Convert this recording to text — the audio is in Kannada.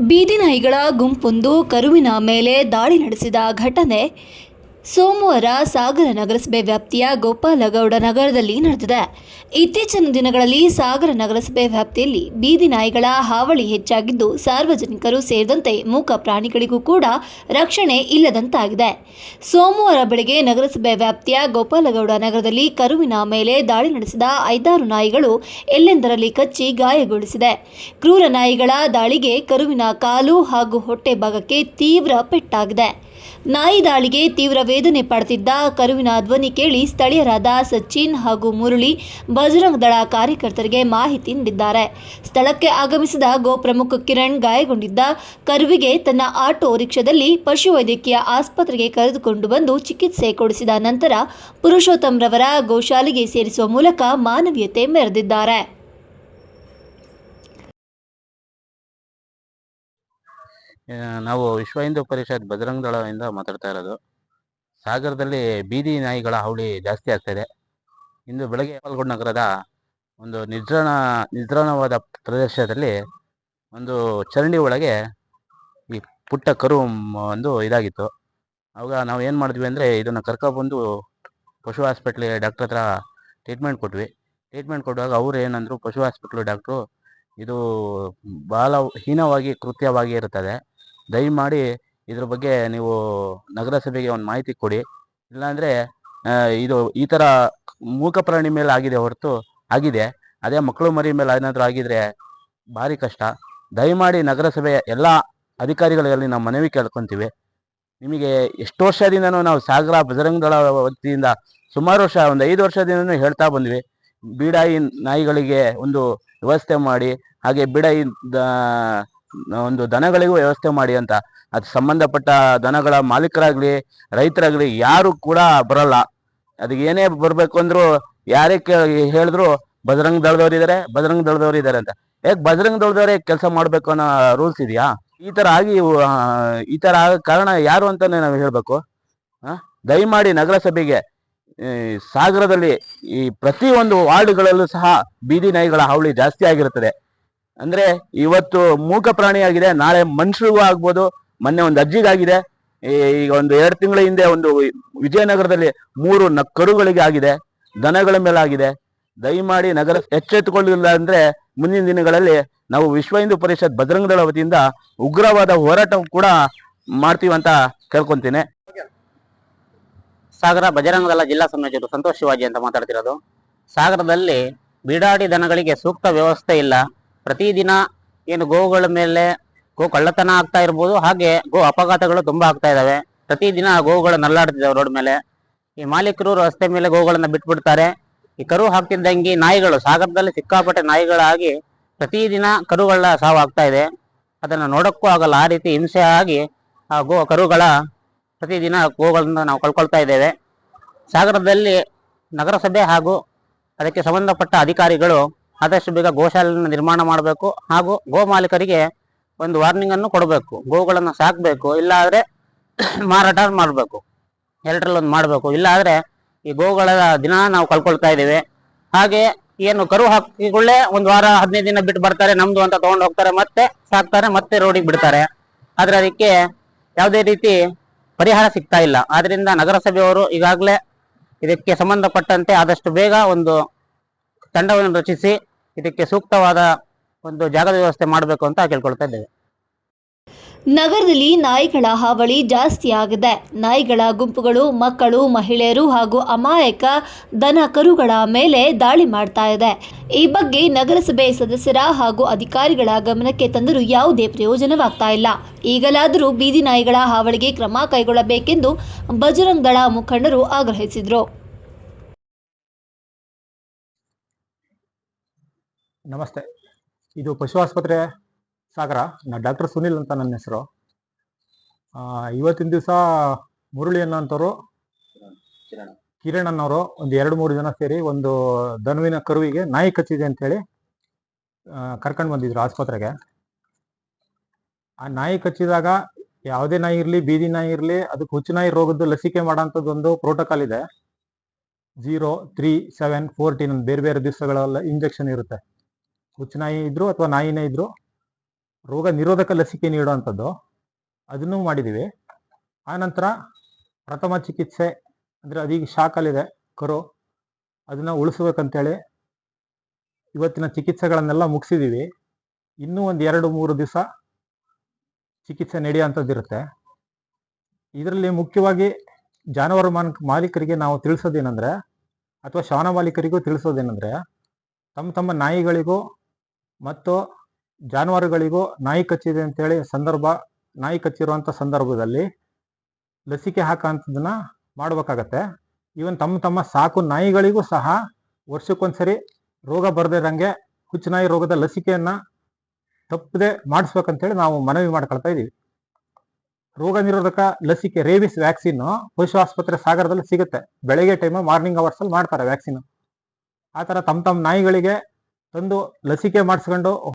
ಬೀದಿ ನಾಯಿಗಳ ಗುಂಪೊಂದು ಕರುವಿನ ಮೇಲೆ ದಾಳಿ ನಡೆಸಿದ ಘಟನೆ ಸೋಮವಾರ ಸಾಗರ ನಗರಸಭೆ ವ್ಯಾಪ್ತಿಯ ಗೋಪಾಲಗೌಡ ನಗರದಲ್ಲಿ ನಡೆದಿದೆ. ಇತ್ತೀಚಿನ ದಿನಗಳಲ್ಲಿ ಸಾಗರ ನಗರಸಭೆ ವ್ಯಾಪ್ತಿಯಲ್ಲಿ ಬೀದಿ ನಾಯಿಗಳ ಹಾವಳಿ ಹೆಚ್ಚಾಗಿದ್ದು, ಸಾರ್ವಜನಿಕರು ಸೇರಿದಂತೆ ಮೂಕ ಪ್ರಾಣಿಗಳಿಗೂ ಕೂಡ ರಕ್ಷಣೆ ಇಲ್ಲದಂತಾಗಿದೆ. ಸೋಮವಾರ ಬೆಳಗ್ಗೆ ನಗರಸಭೆ ವ್ಯಾಪ್ತಿಯ ಗೋಪಾಲಗೌಡ ನಗರದಲ್ಲಿ ಕರುವಿನ ಮೇಲೆ ದಾಳಿ ನಡೆಸಿದ ಐದಾರು ನಾಯಿಗಳು ಎಲ್ಲೆಂದರಲ್ಲಿ ಕಚ್ಚಿ ಗಾಯಗೊಳಿಸಿದೆ. ಕ್ರೂರ ನಾಯಿಗಳ ದಾಳಿಗೆ ಕರುವಿನ ಕಾಲು ಹಾಗೂ ಹೊಟ್ಟೆ ಭಾಗಕ್ಕೆ ತೀವ್ರ ಪೆಟ್ಟಾಗಿದೆ. ನಾಯಿ ದಾಳಿಗೆ ತೀವ್ರ ವೇದನೆ ಪಡ್ತಿದ್ದ ಕರುವಿನ ಧ್ವನಿ ಕೇಳಿ ಸ್ಥಳೀಯರಾದ ಸಚಿನ್ ಹಾಗೂ ಮುರಳಿ ಬಜರಂಗ್ ದಳ ಕಾರ್ಯಕರ್ತರಿಗೆ ಮಾಹಿತಿ ನೀಡಿದ್ದಾರೆ. ಸ್ಥಳಕ್ಕೆ ಆಗಮಿಸಿದ ಗೋಪ್ರಮುಖ ಕಿರಣ್ ಗಾಯಗೊಂಡಿದ್ದ ಕರುವಿಗೆ ತನ್ನ ಆಟೋ ರಿಕ್ಷಾದಲ್ಲಿ ಪಶುವೈದ್ಯಕೀಯ ಆಸ್ಪತ್ರೆಗೆ ಕರೆದುಕೊಂಡು ಬಂದು ಚಿಕಿತ್ಸೆ ಕೊಡಿಸಿದ ನಂತರ ಪುರುಷೋತ್ತಮ್ರವರ ಗೋಶಾಲೆಗೆ ಸೇರಿಸುವ ಮೂಲಕ ಮಾನವೀಯತೆ ಮೆರೆದಿದ್ದಾರೆ. ನಾವು ವಿಶ್ವ ಹಿಂದೂ ಪರಿಷತ್ ಬಜರಂಗ ದಳದಿಂದ ಮಾತಾಡ್ತಾ ಇರೋದು. ಸಾಗರದಲ್ಲಿ ಬೀದಿ ನಾಯಿಗಳ ಹಾವಳಿ ಜಾಸ್ತಿ ಆಗ್ತಾಯಿದೆ ಇದೆ. ಬೆಳಗ್ಗೆ ಪಾಲ್ಗೊಂಡ ನಗರದ ಒಂದು ನಿರ್ಜನ, ನಿರ್ಜನವಾದ ಪ್ರದೇಶದಲ್ಲಿ ಒಂದು ಚರಂಡಿ ಒಳಗೆ ಈ ಪುಟ್ಟ ಕರು ಒಂದು ಇದಾಗಿತ್ತು. ಅವಾಗ ನಾವು ಏನು ಮಾಡಿದ್ವಿ ಅಂದರೆ ಇದನ್ನು ಕರ್ಕೊಬಂದು ಪಶು ಹಾಸ್ಪಿಟ್ಲಿಗೆ ಡಾಕ್ಟ್ರ್ ಹತ್ರ ಟ್ರೀಟ್ಮೆಂಟ್ ಕೊಟ್ವಿ. ಟ್ರೀಟ್ಮೆಂಟ್ ಕೊಡುವಾಗ ಅವ್ರು ಏನಂದರು ಪಶು ಹಾಸ್ಪಿಟ್ಲು ಡಾಕ್ಟ್ರು ಇದು ಬಹಳ ಹೀನವಾಗಿ, ಕೃತ್ಯವಾಗಿ ಇರುತ್ತದೆ. ದಯಮಾಡಿ ಇದ್ರ ಬಗ್ಗೆ ನೀವು ನಗರಸಭೆಗೆ ಒಂದು ಮಾಹಿತಿ ಕೊಡಿ. ಇಲ್ಲಾಂದರೆ ಇದು ಈ ಥರ ಮೂಕ ಪ್ರಾಣಿ ಮೇಲೆ ಆಗಿದೆ ಹೊರತು ಆಗಿದೆ. ಅದೇ ಮಕ್ಕಳು ಮರಿ ಮೇಲೆ ಏನಾದರೂ ಆಗಿದ್ರೆ ಭಾರಿ ಕಷ್ಟ. ದಯಮಾಡಿ ನಗರಸಭೆಯ ಎಲ್ಲ ಅಧಿಕಾರಿಗಳಲ್ಲಿ ನಾವು ಮನವಿ ಕೇಳ್ಕೊತೀವಿ. ನಿಮಗೆ ಎಷ್ಟು ವರ್ಷದಿಂದನೂ ನಾವು ಸಾಗರ ಬಜರಂಗ ದಳ ವತಿಯಿಂದ ಸುಮಾರು ವರ್ಷ, ಒಂದು ಐದು ವರ್ಷದಿಂದನೂ ಹೇಳ್ತಾ ಬಂದ್ವಿ. ಬೀಡಾಯಿ ನಾಯಿಗಳಿಗೆ ಒಂದು ವ್ಯವಸ್ಥೆ ಮಾಡಿ, ಹಾಗೆ ಬಿಡಾಯಿ ಒಂದು ದನಗಳಿಗೂ ವ್ಯವಸ್ಥೆ ಮಾಡಿ ಅಂತ. ಅದು ಸಂಬಂಧಪಟ್ಟ ದನಗಳ ಮಾಲೀಕರಾಗ್ಲಿ, ರೈತರಾಗ್ಲಿ ಯಾರು ಕೂಡ ಬರಲ್ಲ. ಅದಕ್ಕೆ ಏನೇ ಬರ್ಬೇಕು ಅಂದ್ರು ಯಾರೇ ಕೇ ಹೇಳಿದ್ರು ಬಜರಂಗ್ ದಳದವ್ರು ಇದಾರೆ, ಬಜರಂಗ್ ದಳದವ್ರು ಇದಾರೆ ಅಂತ. ಯಾಕೆ ಬಜರಂಗ್ ದಳದವರೇ ಕೆಲಸ ಮಾಡ್ಬೇಕು ಅನ್ನೋ ರೂಲ್ಸ್ ಇದೆಯಾ? ಈ ತರ ಆಗಿ ಈ ತರ ಆಗ ಕಾರಣ ಯಾರು ಅಂತಾನೆ ನಾವು ಹೇಳ್ಬೇಕು? ದಯಮಾಡಿ ನಗರಸಭೆಗೆ ಸಾಗರದಲ್ಲಿ ಈ ಪ್ರತಿ ಒಂದು ವಾರ್ಡ್ಗಳಲ್ಲೂ ಸಹ ಬೀದಿ ನಾಯಿಗಳ ಹಾವಳಿ ಜಾಸ್ತಿ ಆಗಿರುತ್ತದೆ ಅಂದ್ರೆ ಇವತ್ತು ಮೂಕ ಪ್ರಾಣಿಯಾಗಿದೆ ನಾಳೆ ಮನುಷ್ಯರಿಗೂ ಆಗ್ಬೋದು. ಮೊನ್ನೆ ಒಂದು ಅಜ್ಜಿಗಾಗಿದೆ. ಈಗ ಒಂದು ಎರಡು ತಿಂಗಳ ಹಿಂದೆ ಒಂದು ವಿಜಯನಗರದಲ್ಲಿ ಮೂರು ನ ಕರುಗಳಿಗೆ ಆಗಿದೆ, ದನಗಳ ಮೇಲೆ ಆಗಿದೆ. ದಯಮಾಡಿ ನಗರ ಎಚ್ಚೆತ್ತುಕೊಳ್ಳಿಲ್ಲ ಅಂದ್ರೆ ಮುಂದಿನ ದಿನಗಳಲ್ಲಿ ನಾವು ವಿಶ್ವ ಹಿಂದೂ ಪರಿಷತ್ ಬಜರಂಗ ದಳ ವತಿಯಿಂದ ಉಗ್ರವಾದ ಹೋರಾಟ ಕೂಡ ಮಾಡ್ತೀವಿ ಅಂತ ಕೇಳ್ಕೊಂತೀನಿ. ಸಾಗರ ಬಜರಂಗ ದಳ ಜಿಲ್ಲಾ ಸಂಯೋಜಕರು ಸಂತೋಷವಾಗಿ ಅಂತ ಮಾತಾಡ್ತಿರೋದು. ಸಾಗರದಲ್ಲಿ ಬೀಡಾಡಿ ದನಗಳಿಗೆ ಸೂಕ್ತ ವ್ಯವಸ್ಥೆ ಇಲ್ಲ. ಪ್ರತಿದಿನ ಏನು ಗೋವುಗಳ ಮೇಲೆ ಗೋ ಕಳ್ಳತನ ಆಗ್ತಾ ಇರ್ಬೋದು, ಹಾಗೆ ಗೋ ಅಪಘಾತಗಳು ತುಂಬಾ ಆಗ್ತಾ ಇದಾವೆ. ಪ್ರತಿದಿನ ಗೋವುಗಳು ನಲ್ಲಾಡ್ತಿದ್ದಾವೆ ರೋಡ್ ಮೇಲೆ. ಈ ಮಾಲೀಕರು ರಸ್ತೆ ಮೇಲೆ ಗೋವುಗಳನ್ನ ಬಿಟ್ಬಿಡ್ತಾರೆ. ಈ ಕರು ಹಾಕ್ತಿದ್ದಂಗೆ ನಾಯಿಗಳು, ಸಾಗರದಲ್ಲಿ ಸಿಕ್ಕಾಪಟ್ಟೆ ನಾಯಿಗಳಾಗಿ ಪ್ರತಿದಿನ ಕರುಗಳ ಸಾವು ಆಗ್ತಾ ಇದೆ. ಅದನ್ನ ನೋಡಕ್ಕೂ ಆಗಲ್ಲ, ಆ ರೀತಿ ಹಿಂಸೆ ಆಗಿ ಆ ಗೋ ಕರುಗಳ ಪ್ರತಿದಿನ ಗೋಗಳನ್ನ ನಾವು ಕಳ್ಕೊಳ್ತಾ ಇದ್ದೇವೆ. ಸಾಗರದಲ್ಲಿ ನಗರಸಭೆ ಹಾಗೂ ಅದಕ್ಕೆ ಸಂಬಂಧಪಟ್ಟ ಅಧಿಕಾರಿಗಳು ಆದಷ್ಟು ಬೇಗ ಗೋಶಾಲೆಯನ್ನು ನಿರ್ಮಾಣ ಮಾಡಬೇಕು ಹಾಗೂ ಗೋ ಮಾಲೀಕರಿಗೆ ಒಂದು ವಾರ್ನಿಂಗ್ ಅನ್ನು ಕೊಡಬೇಕು. ಗೋಗಳನ್ನು ಸಾಕಬೇಕು ಇಲ್ಲ ಆದ್ರೆ ಮಾರಾಟ ಮಾಡಬೇಕು. ಎರಡರಲ್ಲಿ ಒಂದು ಮಾಡಬೇಕು. ಇಲ್ಲ ಆದ್ರೆ ಈ ಗೋಗಳ ದಿನ ನಾವು ಕಳ್ಕೊಳ್ತಾ ಇದ್ದೇವೆ. ಹಾಗೆ ಏನು ಕರು ಹಾಕಿಕೊಳ್ಳೆ ಒಂದು ವಾರ, ಹದಿನೈದು ದಿನ ಬಿಟ್ಟು ಬರ್ತಾರೆ, ನಮ್ದು ಅಂತ ತಗೊಂಡು ಹೋಗ್ತಾರೆ, ಮತ್ತೆ ಸಾಕ್ತಾರೆ, ಮತ್ತೆ ರೋಡಿಗೆ ಬಿಡ್ತಾರೆ. ಆದ್ರೆ ಅದಕ್ಕೆ ಯಾವುದೇ ರೀತಿ ಪರಿಹಾರ ಸಿಗ್ತಾ ಇಲ್ಲ. ಆದ್ರಿಂದ ನಗರಸಭೆಯವರು ಈಗಾಗಲೇ ಇದಕ್ಕೆ ಸಂಬಂಧಪಟ್ಟಂತೆ ಆದಷ್ಟು ಬೇಗ ಒಂದು ತಂಡವನ್ನು ರಚಿಸಿ ಇದಕ್ಕೆ ಸೂಕ್ತವಾದ ಒಂದು ಜಾಗದ ವ್ಯವಸ್ಥೆ ಮಾಡಬೇಕು ಅಂತ ಕೇಳ್ಕೊಳ್ತಾ ಇದ್ದೇವೆ. ನಗರದಲ್ಲಿ ನಾಯಿಗಳ ಹಾವಳಿ ಜಾಸ್ತಿ ಆಗಿದೆ. ನಾಯಿಗಳ ಗುಂಪುಗಳು, ಮಕ್ಕಳು, ಮಹಿಳೆಯರು ಹಾಗೂ ಅಮಾಯಕ ದನ ಕರುಗಳ ಮೇಲೆ ದಾಳಿ ಮಾಡ್ತಾ ಇದೆ. ಈ ಬಗ್ಗೆ ನಗರಸಭೆ ಸದಸ್ಯರ ಹಾಗೂ ಅಧಿಕಾರಿಗಳ ಗಮನಕ್ಕೆ ತಂದರೂ ಯಾವುದೇ ಪ್ರಯೋಜನವಾಗ್ತಾ ಇಲ್ಲ. ಈಗಲಾದರೂ ಬೀದಿ ನಾಯಿಗಳ ಹಾವಳಿಗೆ ಕ್ರಮ ಕೈಗೊಳ್ಳಬೇಕೆಂದು ಬಜರಂಗ್ ದಳ ಮುಖಂಡರು ಆಗ್ರಹಿಸಿದರು. ನಮಸ್ತೆ. ಇದು ಪಶು ಆಸ್ಪತ್ರೆ ಸಾಗರ. ನಾ ಡಾಕ್ಟರ್ ಸುನಿಲ್ ಅಂತ ನನ್ನ ಹೆಸರು. ಇವತ್ತಿನ ದಿವಸ ಮುರಳಿ ಅನ್ನೋಂಥವ್ರು, ಕಿರಣ್ ಅನ್ನೋರು, ಒಂದು ಎರಡು ಮೂರು ಜನ ಸೇರಿ ಒಂದು ದನುವಿನ ಕರುವಿಗೆ ನಾಯಿ ಕಚ್ಚಿದೆ ಅಂತೇಳಿ ಕರ್ಕೊಂಡು ಬಂದಿದ್ರು ಆಸ್ಪತ್ರೆಗೆ. ಆ ನಾಯಿ ಕಚ್ಚಿದಾಗ ಯಾವುದೇ ನಾಯಿ ಇರಲಿ, ಬೀದಿ ನಾಯಿ ಇರಲಿ, ಅದಕ್ಕೆ ಹುಚ್ಚು ನಾಯಿ ರೋಗದ್ದು ಲಸಿಕೆ ಮಾಡೋಂಥದ್ದು ಒಂದು ಪ್ರೋಟೋಕಾಲ್ ಇದೆ. ಜೀರೋ ತ್ರೀ ಸೆವೆನ್ ಫೋರ್ಟೀನ್ ಬೇರೆ ಬೇರೆ ದಿವಸಗಳೆಲ್ಲ ಇಂಜೆಕ್ಷನ್ ಇರುತ್ತೆ. ಹುಚ್ಚು ನಾಯಿ ಇದ್ರು ಅಥವಾ ನಾಯಿನೇ ಇದ್ರು, ರೋಗ ನಿರೋಧಕ ಲಸಿಕೆ ನೀಡುವಂಥದ್ದು, ಅದನ್ನು ಮಾಡಿದ್ದೀವಿ. ಆನಂತರ ಪ್ರಥಮ ಚಿಕಿತ್ಸೆ, ಅಂದರೆ ಅದೀಗ ಶಾಕಲ್ಲಿದೆ ಕರು. ಅದನ್ನು ಉಳಿಸ್ಬೇಕಂತೇಳಿ ಇವತ್ತಿನ ಚಿಕಿತ್ಸೆಗಳನ್ನೆಲ್ಲ ಮುಗಿಸಿದ್ದೀವಿ. ಇನ್ನೂ ಒಂದು ಎರಡು, ಮೂರು ದಿವಸ ಚಿಕಿತ್ಸೆ ನಡೆಯುವಂಥದ್ದಿರುತ್ತೆ ಇದರಲ್ಲಿ ಮುಖ್ಯವಾಗಿ ಜಾನುವಾರು ಮಾನ್, ಮಾಲೀಕರಿಗೆ ನಾವು ತಿಳಿಸೋದೇನೆಂದರೆ, ಅಥವಾ ಶ್ವಾನ ಮಾಲೀಕರಿಗೂ ತಿಳಿಸೋದೇನೆಂದರೆ, ತಮ್ಮ ತಮ್ಮ ನಾಯಿಗಳಿಗೂ ಮತ್ತು ಜಾನುವಾರುಗಳಿಗೂ ನಾಯಿ ಕಚ್ಚಿದೆ ಅಂತೇಳಿ ಸಂದರ್ಭ, ನಾಯಿ ಕಚ್ಚಿರುವಂಥ ಸಂದರ್ಭದಲ್ಲಿ ಲಸಿಕೆ ಹಾಕೋಂಥದ್ದನ್ನ ಮಾಡಬೇಕಾಗತ್ತೆ. ಈವನ್ ತಮ್ಮ ತಮ್ಮ ಸಾಕು ನಾಯಿಗಳಿಗೂ ಸಹ ವರ್ಷಕ್ಕೊಂದ್ಸರಿ ರೋಗ ಬರದೇ ಇರಂಗೆ ಹುಚ್ಚುನಾಯಿ ರೋಗದ ಲಸಿಕೆಯನ್ನ ತಪ್ಪದೆ ಮಾಡಿಸ್ಬೇಕಂತೇಳಿ ನಾವು ಮನವಿ ಮಾಡ್ಕೊಳ್ತಾ ಇದ್ದೀವಿ ರೋಗ ನಿರೋಧಕ ಲಸಿಕೆ, ರೇಬಿಸ್ ವ್ಯಾಕ್ಸಿನ್ ಪಶು ಆಸ್ಪತ್ರೆ ಸಾಗರದಲ್ಲಿ ಸಿಗುತ್ತೆ. ಬೆಳಗ್ಗೆ ಟೈಮ್ ಮಾರ್ನಿಂಗ್ ಅವರ್ಸ್ ಅಲ್ಲಿ ಮಾಡ್ತಾರೆ ವ್ಯಾಕ್ಸಿನ್. ಆ ಥರ ತಮ್ಮ ತಮ್ಮ ನಾಯಿಗಳಿಗೆ ತಂದು ಲಸಿಕೆ ಮಾಡಿಸ್ಕೊಂಡು